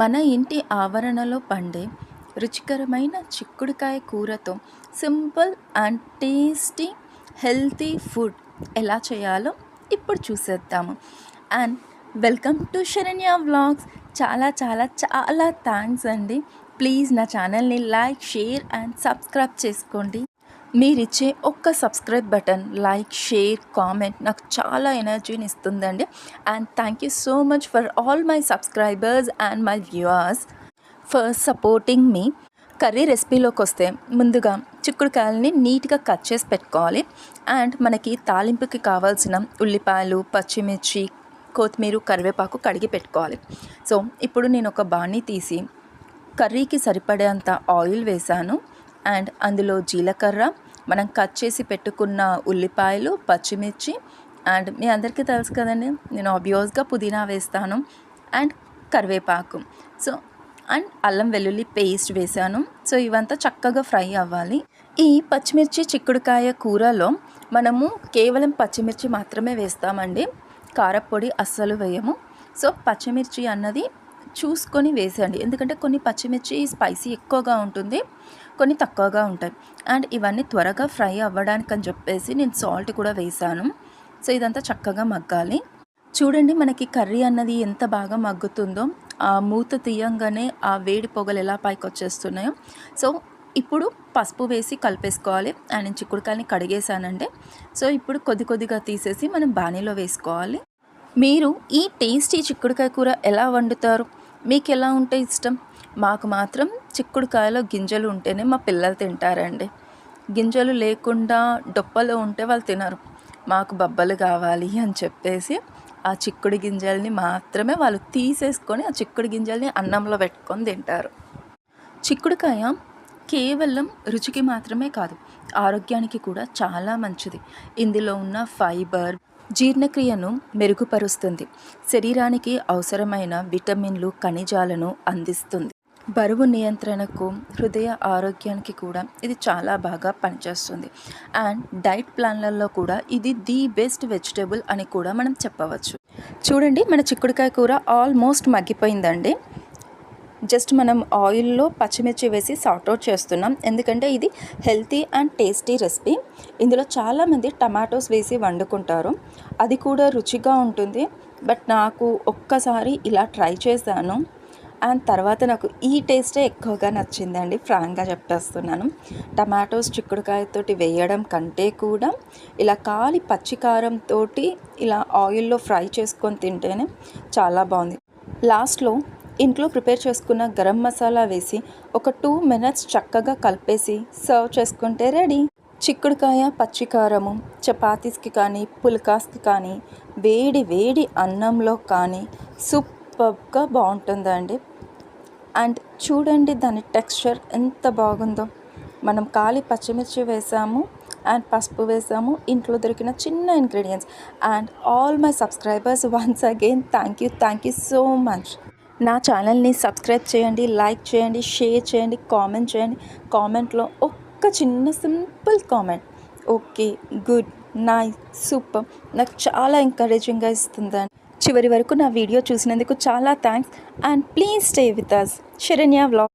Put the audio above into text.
మన ఇంటి ఆవరణలో పండే రుచికరమైన చిక్కుడుకాయ కూరతో simple and tasty healthy food ఎలా చేయాలో ఇప్పుడు చూసేద్దాము. And welcome to Saranya vlogs. చాలా చాలా చాలా థ్యాంక్స్ అండి. ప్లీజ్ నా ఛానల్ని లైక్ షేర్ అండ్ సబ్స్క్రైబ్ చేసుకోండి. మీరిచ్చే ఒక్క subscribe button like share comment నాకు చాలా ఎనర్జీని ఇస్తుందండి. And thank you so much for all my subscribers and my viewers for supporting me curry రెసిపీలోకి వస్తే ముందుగా చిక్కుడుకాయలని నీట్గా కట్ చేసి పెట్టుకోవాలి. అండ్ మనకి తాలింపుకి కావాల్సిన ఉల్లిపాయలు పచ్చిమిర్చి కొత్తిమీర కరివేపాకు కడిగి పెట్టుకోవాలి. సో ఇప్పుడు నేను ఒక బాణీ తీసి కర్రీకి సరిపడేంత ఆయిల్ వేసాను. అండ్ అందులో జీలకర్ర మనం కట్ చేసి పెట్టుకున్న ఉల్లిపాయలు పచ్చిమిర్చి అండ్ మీ అందరికీ తెలుసు కదండి నేను ఆబ్వియస్గా పుదీనా వేస్తాను అండ్ కరివేపాకు. సో అండ్ అల్లం వెల్లుల్లి పేస్ట్ వేసాను. సో ఇవంతా చక్కగా ఫ్రై అవ్వాలి. ఈ పచ్చిమిర్చి చిక్కుడుకాయ కూరలో మనము కేవలం పచ్చిమిర్చి మాత్రమే వేస్తామండి. కారపొడి అస్సలు వేయము. సో పచ్చిమిర్చి అన్నది చూసుకొని వేసేయండి. ఎందుకంటే కొన్ని పచ్చిమిర్చి స్పైసీ ఎక్కువగా ఉంటుంది కొన్ని తక్కువగా ఉంటాయి. అండ్ ఇవన్నీ త్వరగా ఫ్రై అవ్వడానికి అని చెప్పేసి నేను సాల్ట్ కూడా వేసాను. సో ఇదంతా చక్కగా మగ్గాలి. చూడండి మనకి కర్రీ అన్నది ఎంత బాగా మగ్గుతుందో. ఆ మూత తీయంగానే ఆ వేడి పొగలు ఎలా పైకి వచ్చేస్తున్నాయో సో ఇప్పుడు పసుపు వేసి కలిపేసుకోవాలి. అండ్ నేను చిక్కుడుకాయని కడిగేసానంటే సో ఇప్పుడు కొద్ది కొద్దిగా తీసేసి మనం బాణీలో వేసుకోవాలి. మీరు ఈ టేస్టీ చిక్కుడుకాయ కూర ఎలా వండుతారు? మీకు ఎలా ఉంటే ఇష్టం? మాకు మాత్రం చిక్కుడుకాయలో గింజలు ఉంటేనే మా పిల్లలు తింటారండి. గింజలు లేకుండా డొప్పలు ఉంటే వాళ్ళు తినరు. మాకు బబ్బలు కావాలి అని చెప్పేసి ఆ చిక్కుడు గింజల్ని మాత్రమే వాళ్ళు తీసేసుకొని ఆ చిక్కుడు గింజల్ని అన్నంలో పెట్టుకొని తింటారు. చిక్కుడుకాయ కేవలం రుచికి మాత్రమే కాదు ఆరోగ్యానికి కూడా చాలా మంచిది. ఇందులో ఉన్న ఫైబర్ జీర్ణక్రియను మెరుగుపరుస్తుంది. శరీరానికి అవసరమైన విటమిన్లు ఖనిజాలను అందిస్తుంది. బరువు నియంత్రణకు హృదయ ఆరోగ్యానికి కూడా ఇది చాలా బాగా పనిచేస్తుంది. అండ్ డైట్ ప్లాన్లలో కూడా ఇది ది బెస్ట్ వెజిటేబుల్ అని కూడా మనం చెప్పవచ్చు. చూడండి మన చిక్కుడుకాయ కూర ఆల్మోస్ట్ మగ్గిపోయిందండి. జస్ట్ మనం ఆయిల్లో పచ్చిమిర్చి వేసి సార్ట్అవుట్ చేస్తున్నాం. ఎందుకంటే ఇది హెల్తీ అండ్ టేస్టీ రెసిపీ ఇందులో చాలామంది టమాటోస్ వేసి వండుకుంటారు. అది కూడా రుచిగా ఉంటుంది. బట్ నాకు ఒక్కసారి ఇలా ట్రై చేశాను. అండ్ తర్వాత నాకు ఈ టేస్టే ఎక్కువగా నచ్చిందండి ఫ్రాంక్గా చెప్పేస్తున్నాను. టమాటోస్ చిక్కుడుకాయతోటి వేయడం కంటే కూడా ఇలా కాలి పచ్చికారంతో ఇలా ఆయిల్లో ఫ్రై చేసుకొని తింటేనే చాలా బాగుంది. లాస్ట్లో ఇంట్లో ప్రిపేర్ చేసుకున్న గరం మసాలా వేసి ఒక టూ మినిట్స్ చక్కగా కలిపేసి సర్వ్ చేసుకుంటే రెడీ. చిక్కుడుకాయ పచ్చికారము చపాతీస్కి కానీ పుల్కాస్కి కానీ వేడి వేడి అన్నంలో కానీ సూపర్గా బాగుంటుందండి. అండ్ చూడండి దాని టెక్స్చర్ ఎంత బాగుందో. మనం కాలి పచ్చిమిర్చి వేసాము అండ్ పసుపు వేసాము ఇంట్లో దొరికిన చిన్న ingredients. And all my subscribers once again thank you thank you so much. నా ఛానల్ని సబ్స్క్రైబ్ చేయండి లైక్ చేయండి షేర్ చేయండి కామెంట్ చేయండి. కామెంట్లో ఒక్క చిన్న simple comment. Okay good nice super. నాకు చాలా ఎంకరేజింగ్గా ఇస్తుందని చివరి వరకు నా వీడియో చూసినందుకు చాలా thanks. And please stay with us Saranya vlog.